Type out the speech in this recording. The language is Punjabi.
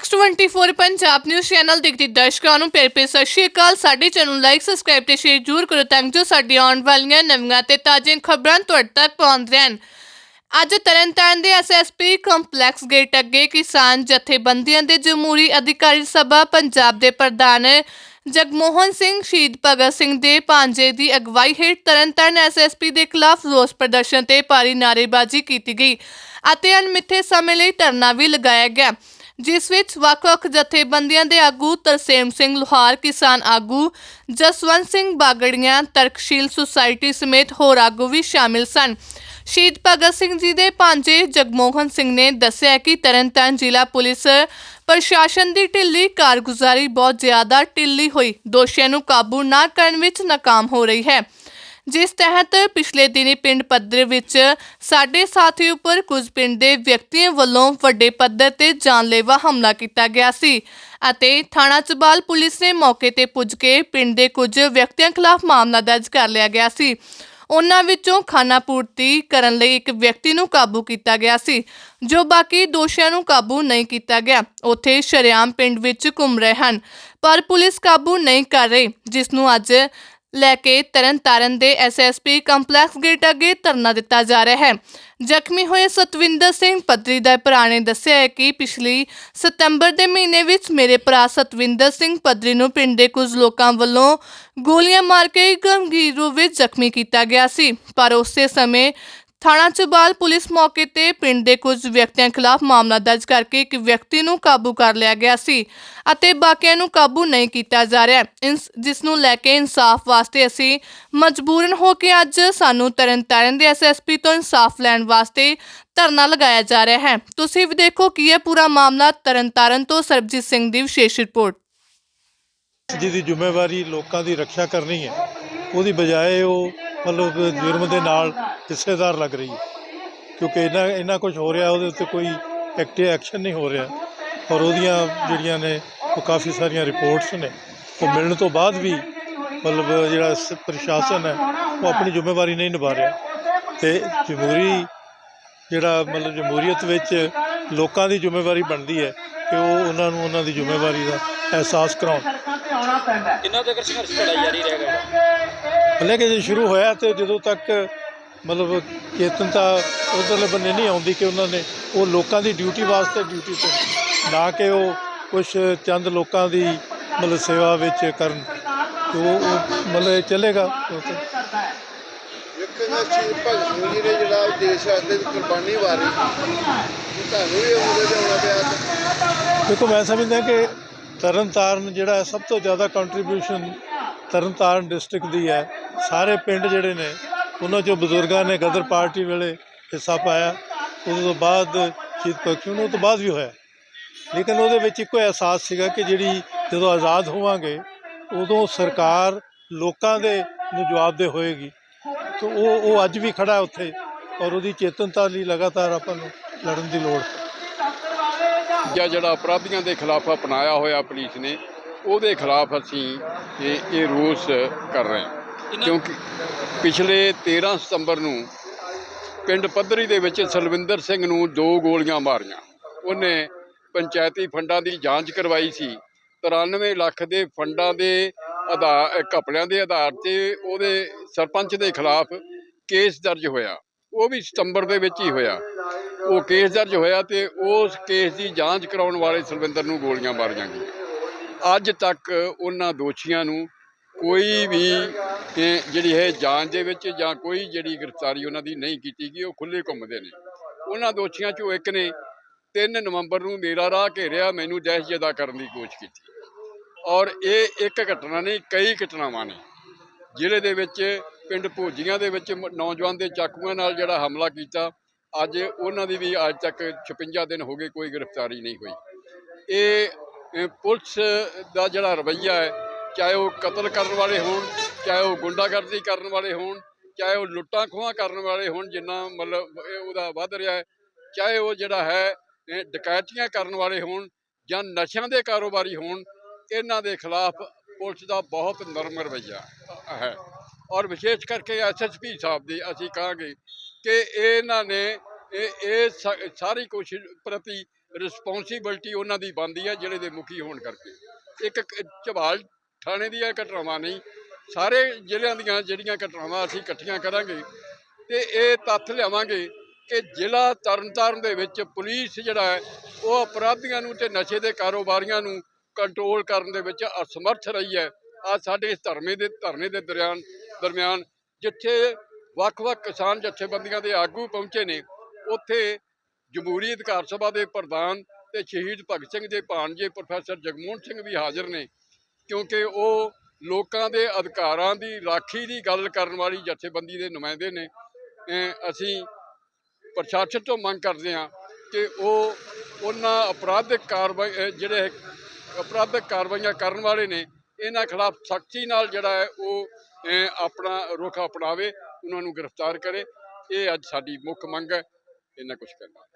X24 ਪੰਜਾਬ ਨਿਊਜ਼ ਚੈਨਲ ਦੇਖਦੇ ਦਰਸ਼ਕਾਂ ਨੂੰ ਪਿਆਰ ਭਰੀ ਸਤਿ ਸ਼੍ਰੀ ਅਕਾਲ। ਸਾਡੇ ਚੈਨਲ ਨੂੰ ਲਾਈਕ ਸਬਸਕ੍ਰਾਈਬ ਤੇ ਸ਼ੇਅਰ ਜ਼ਰੂਰ ਕਰੋ ਤਾਂ ਜੋ ਸਾਡੀ ਆਉਣ ਵਾਲੀਆਂ ਨਵੀਆਂ ਤੇ ਤਾਜ਼ੀਆਂ ਖਬਰਾਂ ਤੁਹਾਡੇ ਤੱਕ ਪਹੁੰਚ ਰਹਿਣ। ਅੱਜ ਤਰਨਤਾਰਨ ਦੇ ਐਸਐਸਪੀ ਕੰਪਲੈਕਸ ਗੇਟ ਅੱਗੇ ਕਿਸਾਨ ਜਥੇਬੰਦੀਆਂ ਦੇ ਜਮਹੂਰੀ ਅਧਿਕਾਰੀ ਸਭਾ ਪੰਜਾਬ ਦੇ ਪ੍ਰਧਾਨ ਜਗਮੋਹਨ ਸਿੰਘ, ਸ਼ਹੀਦ ਭਗਤ ਸਿੰਘ ਦੇ ਭਾਂਜੇ ਦੀ ਅਗਵਾਈ ਹੇਠ ਤਰਨਤਾਰਨ ਐਸਐਸਪੀ ਦੇ ਖਿਲਾਫ ਰੋਸ ਪ੍ਰਦਰਸ਼ਨ ਤੇ ਭਾਰੀ ਨਾਅਰੇਬਾਜ਼ੀ ਕੀਤੀ ਗਈ ਅਤੇ ਅਣਮਿੱਥੇ ਸਮੇਂ ਲਈ ਧਰਨਾ ਵੀ ਲਗਾਇਆ ਗਿਆ। ਜਿਸ ਵਿੱਚ ਵੱਖ-ਵੱਖ ਜਥੇਬੰਦੀਆਂ ਦੇ ਆਗੂ ਤਰਸੇਮ ਸਿੰਘ ਲੋਹਾਰ, ਕਿਸਾਨ ਆਗੂ ਜਸਵੰਤ ਸਿੰਘ ਬਾਗੜੀਆਂ, ਤਰਕਸ਼ੀਲ ਸੁਸਾਇਟੀ ਸਮੇਤ ਹੋਰ ਆਗੂ ਵੀ ਸ਼ਾਮਿਲ ਸਨ। ਸ਼ਹੀਦ ਭਗਤ ਸਿੰਘ ਜੀ ਦੇ ਭਾਂਜੇ ਜਗਮੋਹਨ ਸਿੰਘ ਨੇ ਦੱਸਿਆ ਕਿ ਤਰਨਤਾਰਨ ਜ਼ਿਲ੍ਹਾ ਪੁਲਿਸ ਪ੍ਰਸ਼ਾਸਨ ਦੀ ਢਿੱਲੀ ਕਾਰਗੁਜ਼ਾਰੀ ਬਹੁਤ ਜ਼ਿਆਦਾ ਢਿੱਲੀ ਹੋਈ। ਦੋਸ਼ੀਆਂ ਨੂੰ ਕਾਬੂ ਨਾ ਕਰਨ ਵਿੱਚ ਨਾਕਾਮ ਹੋ ਰਹੀ ਹੈ। ਜਿਸ ਤਹਿਤ ਪਿਛਲੇ ਦਿਨੀ ਪਿੰਡ ਪੱਧਰ ਵਿੱਚ ਸਾਡੇ ਸਾਥੀ ਉੱਪਰ ਕੁਝ ਪਿੰਡ ਦੇ ਵਿਅਕਤੀਆਂ ਵੱਲੋਂ ਵੱਡੇ ਪੱਧਰ ਤੇ ਜਾਨਲੇਵਾ ਹਮਲਾ ਕੀਤਾ ਗਿਆ ਸੀ ਅਤੇ ਥਾਣਾ ਚਬਾਲ ਪੁਲਿਸ ਨੇ ਮੌਕੇ ਤੇ ਪੁੱਜ ਕੇ ਪਿੰਡ ਦੇ ਕੁਝ ਵਿਅਕਤੀਆਂ ਖਿਲਾਫ ਮਾਮਲਾ ਦਰਜ ਕਰ ਲਿਆ ਗਿਆ ਸੀ। ਉਹਨਾਂ ਵਿੱਚੋਂ ਖਾਨਾ ਪੂਰਤੀ ਕਰਨ ਲਈ ਇੱਕ ਵਿਅਕਤੀ ਨੂੰ ਕਾਬੂ ਕੀਤਾ ਗਿਆ ਸੀ, ਜੋ ਬਾਕੀ ਦੋਸ਼ੀਆਂ ਨੂੰ ਕਾਬੂ ਨਹੀਂ ਕੀਤਾ ਗਿਆ। ਉੱਥੇ ਸ਼ਰੇਆਮ ਪਿੰਡ ਵਿੱਚ ਘੁੰਮ ਰਹੇ ਹਨ, ਪਰ ਪੁਲਿਸ ਕਾਬੂ ਨਹੀਂ ਕਰ ਰਹੀ, ਜਿਸ ਨੂੰ ਅੱਜ ਲੈ ਕੇ ਤਰਨਤਾਰਨ ਦੇ ਐਸਐਸਪੀ ਕੰਪਲੈਕਸ ਗੇਟ ਅੱਗੇ ਧਰਨਾ ਦਿੱਤਾ ਜਾ ਰਿਹਾ ਹੈ। ਜ਼ਖਮੀ ਹੋਏ ਸਤਵਿੰਦਰ ਸਿੰਘ ਪੱਤਰੀ ਦਾ ਭਰਾ ਨੇ ਦੱਸਿਆ ਹੈ ਕਿ ਪਿਛਲੀ ਸਤੰਬਰ ਦੇ ਮਹੀਨੇ ਵਿੱਚ ਮੇਰੇ ਭਰਾ ਸਤਵਿੰਦਰ ਸਿੰਘ ਪੱਤਰੀ ਨੂੰ ਪਿੰਡ ਦੇ ਕੁਝ ਲੋਕਾਂ ਵੱਲੋਂ ਗੋਲੀਆਂ ਮਾਰ ਕੇ ਗੰਭੀਰ ਰੂਪ ਵਿੱਚ ਜ਼ਖਮੀ ਕੀਤਾ ਗਿਆ ਸੀ, ਪਰ ਉਸੇ ਸਮੇਂ ਥਾਣਾ ਚਬਾਲ ਪੁਲਿਸ ਮੌਕੇ ਤੇ ਪਿੰਡ ਦੇ ਕੁਝ ਵਿਅਕਤੀਆਂ ਖਿਲਾਫ ਮਾਮਲਾ ਦਰਜ ਕਰਕੇ ਇੱਕ ਵਿਅਕਤੀ ਨੂੰ ਕਾਬੂ ਕਰ ਲਿਆ ਗਿਆ ਸੀ ਅਤੇ ਬਾਕੀਆਂ ਨੂੰ ਕਾਬੂ ਨਹੀਂ ਕੀਤਾ ਜਾ ਰਿਹਾ। ਇੰਸ- ਜਿਸ ਨੂੰ ਲੈ ਕੇ ਇਨਸਾਫ ਵਾਸਤੇ ਅਸੀਂ ਮਜਬੂਰਨ ਹੋ ਕੇ ਅੱਜ ਸਾਨੂੰ ਤਰਨਤਾਰਨ ਦੇ ਐਸਐਸਪੀ ਤੋਂ ਇਨਸਾਫ ਲੈਣ ਵਾਸਤੇ ਧਰਨਾ ਲਗਾਇਆ ਜਾ ਰਿਹਾ ਹੈ। ਤੁਸੀਂ ਵੀ ਦੇਖੋ ਕੀ ਹੈ ਪੂਰਾ ਮਾਮਲਾ ਤਰਨਤਾਰਨ ਤੋਂ ਸਰਬਜੀਤ ਸਿੰਘ ਦੀ ਵਿਸ਼ੇਸ਼ ਰਿਪੋਰਟ। ਜਿਹਦੀ ਜ਼ਿੰਮੇਵਾਰੀ ਲੋਕਾਂ ਦੀ ਰੱਖਿਆ ਕਰਨੀ ਹੈ। ਉਹਦੀ ਬਜਾਏ ਉਹ ਮਤਲਬ ਜੁਰਮ ਦੇ ਨਾਲ ਹਿੱਸੇਦਾਰ ਲੱਗ ਰਹੀ ਹੈ। ਕਿਉਂਕਿ ਇੰਨਾ ਇੰਨਾ ਕੁਝ ਹੋ ਰਿਹਾ, ਉਹਦੇ ਉੱਤੇ ਕੋਈ ਐਕਟਿਵ ਐਕਸ਼ਨ ਨਹੀਂ ਹੋ ਰਿਹਾ। ਔਰ ਉਹਦੀਆਂ ਜਿਹੜੀਆਂ ਨੇ, ਉਹ ਕਾਫੀ ਸਾਰੀਆਂ ਰਿਪੋਰਟਸ ਨੇ। ਉਹ ਮਿਲਣ ਤੋਂ ਬਾਅਦ ਵੀ ਮਤਲਬ ਜਿਹੜਾ ਸ- ਪ੍ਰਸ਼ਾਸਨ ਹੈ, ਉਹ ਆਪਣੀ ਜ਼ਿੰਮੇਵਾਰੀ ਨਹੀਂ ਨਿਭਾ ਰਿਹਾ। ਤੇ ਜਮਹੂਰੀ ਜਿਹੜਾ ਮਤਲਬ ਜਮਹੂਰੀਅਤ ਵਿੱਚ ਲੋਕਾਂ ਦੀ ਜ਼ਿੰਮੇਵਾਰੀ ਬਣਦੀ ਹੈ ਕਿ ਉਹ ਉਹਨਾਂ ਨੂੰ ਉਹਨਾਂ ਦੀ ਜ਼ਿੰਮੇਵਾਰੀ ਦਾ ਅਹਿਸਾਸ ਕਰਾਉਣ। ਕਿੰਨਾ ਤੱਕ ਸੰਘਰਸ਼ ਲੜਾਈ ਜਾਰੀ ਰਹੇਗਾ ਹਲੇ ਕਿ ਜੇ ਸ਼ੁਰੂ ਹੋਇਆ ਤੇ ਜਦੋਂ ਤੱਕ ਮਤਲਬ ਚੇਤਨਤਾ ਉਧਰਲੇ ਬੰਨੇ ਨਹੀਂ ਆਉਂਦੀ ਕਿ ਉਹਨਾਂ ਨੇ ਉਹ ਲੋਕਾਂ ਦੀ ਡਿਊਟੀ ਵਾਸਤੇ ਡਿਊਟੀ ਤੇ ਨਾ ਕਿ ਉਹ ਕੁਝ ਚੰਦ ਲੋਕਾਂ ਦੀ ਮਤਲਬ ਸੇਵਾ ਵਿੱਚ ਕਰਨ ਤੇ ਉਹ ਉਹ ਮਤਲਬ ਚੱਲੇਗਾ। ਤੇ ਵੇਖਣਾ ਸ਼ਹੀਦ ਭਗਤ ਸਿੰਘ ਜੀ ਨੇ ਜਿਹੜਾ ਦੇਸ਼ ਵਾਸਤੇ ਕੁਰਬਾਨੀ ਵਾਰੀ ਤੁਹਾਨੂੰ ਵੀ ਉਹਦੇ ਤੇ ਆਉਣਾ ਪਿਆ। ਤੇ ਦੇਖੋ ਮੈਂ ਸਮਝਦਾ ਕਿ ਤਰਨਤਾਰਨ ਜਿਹੜਾ ਸਭ ਤੋਂ ਜ਼ਿਆਦਾ ਕੰਟਰੀਬਿਊਸ਼ਨ ਤਰਨਤਾਰਨ ਡਿਸਟ੍ਰਿਕਟ ਦੀ ਹੈ। ਸਾਰੇ ਪਿੰਡ ਜਿਹੜੇ ਨੇ, ਉਹਨਾਂ ਚੋਂ ਬਜ਼ੁਰਗਾਂ ਨੇ ਗਦਰ ਪਾਰਟੀ ਵੇਲੇ ਹਿੱਸਾ ਪਾਇਆ। ਉਸ ਤੋਂ ਬਾਅਦ ਸ਼ਹੀਦ ਭਗਤ ਸਿੰਘ ਨੂੰ ਉਹ ਤੋਂ ਬਾਅਦ ਵੀ ਹੋਇਆ। ਲੇਕਿਨ ਉਹਦੇ ਵਿੱਚ ਇੱਕੋ ਅਹਿਸਾਸ ਸੀਗਾ ਕਿ ਜਿਹੜੀ ਜਦੋਂ ਆਜ਼ਾਦ ਹੋਵਾਂਗੇ, ਉਦੋਂ ਸਰਕਾਰ ਲੋਕਾਂ ਦੇ ਨੂੰ ਜਵਾਬਦੇ ਹੋਏਗੀ। ਤੇ ਉਹ ਉਹ ਅੱਜ ਵੀ ਖੜਾ ਉੱਥੇ ਔਰ ਉਹਦੀ ਚੇਤਨਤਾ ਲਈ ਲਗਾਤਾਰ ਆਪਾਂ ਨੂੰ ਲੜਨ ਦੀ ਲੋੜ ਹੈ। ਜਾਂ ਜਿਹੜਾ ਅਪਰਾਧੀਆਂ ਦੇ ਖਿਲਾਫ ਅਪਣਾਇਆ ਹੋਇਆ ਪੁਲਿਸ ਨੇ ਉਹਦੇ ਖਿਲਾਫ ਅਸੀਂ ਇਹ ਇਹ ਰੋਸ ਕਰ ਰਹੇ ਹਾਂ। ਕਿਉਂਕਿ ਪਿਛਲੇ 13 ਸਤੰਬਰ ਨੂੰ ਪਿੰਡ ਪੱਧਰੀ ਦੇ ਵਿੱਚ ਸਲਵਿੰਦਰ ਸਿੰਘ ਨੂੰ ਦੋ ਗੋਲੀਆਂ ਮਾਰੀਆਂ। ਉਹਨੇ ਪੰਚਾਇਤੀ ਫੰਡਾਂ ਦੀ ਜਾਂਚ ਕਰਵਾਈ ਸੀ। 93 ਲੱਖ ਦੇ ਫੰਡਾਂ ਦੇ ਆਧਾਰ ਘਪਲਿਆਂ ਦੇ ਆਧਾਰ ਤੇ ਉਹਦੇ ਸਰਪੰਚ ਦੇ ਖਿਲਾਫ ਕੇਸ ਦਰਜ ਹੋਇਆ। ਉਹ ਵੀ ਸਤੰਬਰ ਦੇ ਵਿੱਚ ਹੀ ਹੋਇਆ। ਉਹ ਕੇਸ ਦਰਜ ਹੋਇਆ ਤੇ ਉਸ ਕੇਸ ਦੀ ਜਾਂਚ ਕਰਾਉਣ ਵਾਲੇ ਸਲਵਿੰਦਰ ਨੂੰ ਗੋਲੀਆਂ ਮਾਰੀਆਂ ਗਈਆਂ ਅੱਜ ਤੱਕ ਉਹਨਾਂ ਦੋਸ਼ੀਆਂ ਨੂੰ ਕੋਈ ਵੀ ਜਿਹੜੀ ਹੈ ਜਾਂਚ ਦੇ ਵਿੱਚ ਜਾਂ ਕੋਈ ਜਿਹੜੀ ਗ੍ਰਿਫਤਾਰੀ ਉਹਨਾਂ ਦੀ ਨਹੀਂ ਕੀਤੀ ਗਈ, ਉਹ ਖੁੱਲੇ ਘੁੰਮਦੇ ਨੇ। ਉਹਨਾਂ ਦੋਸ਼ੀਆਂ ਚੋਂ ਇੱਕ ਨੇ 3 ਨਵੰਬਰ ਨੂੰ ਮੇਰਾ ਰਾਹ ਘੇਰਿਆ, ਮੈਨੂੰ ਦਹਿਸ਼ਤ ਦਹਿਸ਼ਤਜ਼ਦਾ ਕਰਨ ਦੀ ਕੋਸ਼ਿਸ਼ ਕੀਤੀ। ਔਰ ਇਹ ਇੱਕ ਘਟਨਾ ਨਹੀਂ, ਕਈ ਘਟਨਾਵਾਂ ਨੇ। ਜ਼ਿਲ੍ਹੇ ਦੇ ਵਿੱਚ, ਪਿੰਡ ਭੋਜੀਆਂ ਦੇ ਵਿੱਚ ਨੌਜਵਾਨ ਦੇ ਚਾਕੂਆਂ ਨਾਲ ਜਿਹੜਾ ਹਮਲਾ ਕੀਤਾ, ਅੱਜ ਉਹਨਾਂ ਦੀ ਵੀ ਅੱਜ ਤੱਕ 56 ਦਿਨ ਹੋ ਗਏ, ਕੋਈ ਗ੍ਰਿਫਤਾਰੀ ਨਹੀਂ ਹੋਈ। ਇਹ ਪੁਲਿਸ ਦਾ ਜਿਹੜਾ ਰਵੱਈਆ ਹੈ, ਚਾਹੇ ਉਹ ਕਤਲ ਕਰਨ ਵਾਲੇ ਹੋਣ, ਚਾਹੇ ਉਹ ਗੁੰਡਾਗਰਦੀ ਕਰਨ ਵਾਲੇ ਹੋਣ, ਚਾਹੇ ਉਹ ਲੁੱਟਾਂ ਖੋਹਾਂ ਕਰਨ ਵਾਲੇ ਹੋਣ, ਜਿੰਨਾ ਮਤਲਬ ਉਹਦਾ ਵੱਧ ਰਿਹਾ ਹੈ, ਚਾਹੇ ਉਹ ਜਿਹੜਾ ਹੈ ਡਕੈਤੀਆਂ ਕਰਨ ਵਾਲੇ ਹੋਣ ਜਾਂ ਨਸ਼ਿਆਂ ਦੇ ਕਾਰੋਬਾਰੀ ਹੋਣ, ਇਹਨਾਂ ਦੇ ਖਿਲਾਫ ਪੁਲਿਸ ਦਾ ਬਹੁਤ ਨਰਮ ਰਵੱਈਆ ਹੈ। ਹੈ। ਔਰ ਵਿਸ਼ੇਸ਼ ਕਰਕੇ ਐਸਐਸਪੀ ਸਾਹਿਬ ਦੀ ਅਸੀਂ ਕਹਾਂਗੇ ਕਿ ਇਹਨਾਂ ਨੇ ਇਹ ਇਹ ਸ- ਸਾਰੀ ਕੋਸ਼ਿਸ਼ ਪ੍ਰਤੀ ਰਿਸਪੌਂਸਿਬਿਲਟੀ ਉਹਨਾਂ ਦੀ ਬਣਦੀ ਹੈ ਜ਼ਿਲ੍ਹੇ ਦੇ ਮੁਖੀ ਹੋਣ ਕਰਕੇ। ਇੱਕ ਝਵਾਲ ਥਾਣੇ ਦੀਆਂ ਘਟਨਾਵਾਂ ਨਹੀਂ, ਸਾਰੇ ਜ਼ਿਲ੍ਹਿਆਂ ਦੀਆਂ ਜਿਹੜੀਆਂ ਘਟਨਾਵਾਂ ਅਸੀਂ ਇਕੱਠੀਆਂ ਕਰਾਂਗੇ ਤੇ ਇਹ ਤੱਥ ਲਿਆਵਾਂਗੇ ਕਿ ਜ਼ਿਲ੍ਹਾ ਤਰਨਤਾਰਨ ਦੇ ਵਿੱਚ ਪੁਲਿਸ ਜਿਹੜਾ ਹੈ, ਉਹ ਅਪਰਾਧੀਆਂ ਨੂੰ ਤੇ ਨਸ਼ੇ ਦੇ ਕਾਰੋਬਾਰੀਆਂ ਨੂੰ ਕੰਟਰੋਲ ਕਰਨ ਦੇ ਵਿੱਚ ਅਸਮਰਥ ਰਹੀ ਹੈ। ਆ ਸਾਡੇ ਇਸ ਧਰਮੇ ਦੇ ਧਰਨੇ ਦੇ ਦਰਿਆਨ, ਦਰਮਿਆਨ ਜਿੱਥੇ ਵੱਖ-ਵੱਖ ਕਿਸਾਨ ਜਥੇਬੰਦੀਆਂ ਦੇ ਆਗੂ ਪਹੁੰਚੇ ਨੇ, ਉੱਥੇ ਜਮਹੂਰੀ ਅਧਿਕਾਰ ਸਭਾ ਦੇ ਪ੍ਰਧਾਨ ਤੇ ਸ਼ਹੀਦ ਭਗਤ ਸਿੰਘ ਦੇ ਭਾਣਜੇ ਪ੍ਰੋਫੈਸਰ ਜਗਮੋਹਨ ਸਿੰਘ ਵੀ ਹਾਜ਼ਰ ਨੇ, ਕਿਉਂਕਿ ਉਹ ਲੋਕਾਂ ਦੇ ਅਧਿਕਾਰਾਂ ਦੀ ਰਾਖੀ ਦੀ ਗੱਲ ਕਰਨ ਵਾਲੀ ਜਥੇਬੰਦੀ ਦੇ ਨੁਮਾਇੰਦੇ ਨੇ ਅਸੀਂ ਪ੍ਰਸ਼ਾਸਨ ਤੋਂ ਮੰਗ ਕਰਦੇ ਹਾਂ ਕਿ ਉਹ ਉਹਨਾਂ ਅਪਰਾਧਿਕ ਕਾਰਵਾਈ ਜਿਹੜੇ ਅਪਰਾਧਿਕ ਕਾਰਵਾਈਆਂ ਕਰਨ ਵਾਲੇ ਨੇ ਇਹਨਾਂ ਖਿਲਾਫ ਸਖਤੀ ਨਾਲ ਜਿਹੜਾ ਹੈ ਉਹ ਆਪਣਾ ਰੁਖ ਅਪਣਾਵੇ, ਉਹਨਾਂ ਨੂੰ ਗ੍ਰਿਫਤਾਰ ਕਰੇ। ਇਹ ਅੱਜ ਸਾਡੀ ਮੁੱਖ ਮੰਗ ਹੈ। ਇਹਨਾਂ ਕੁਝ ਕਰਨਾ।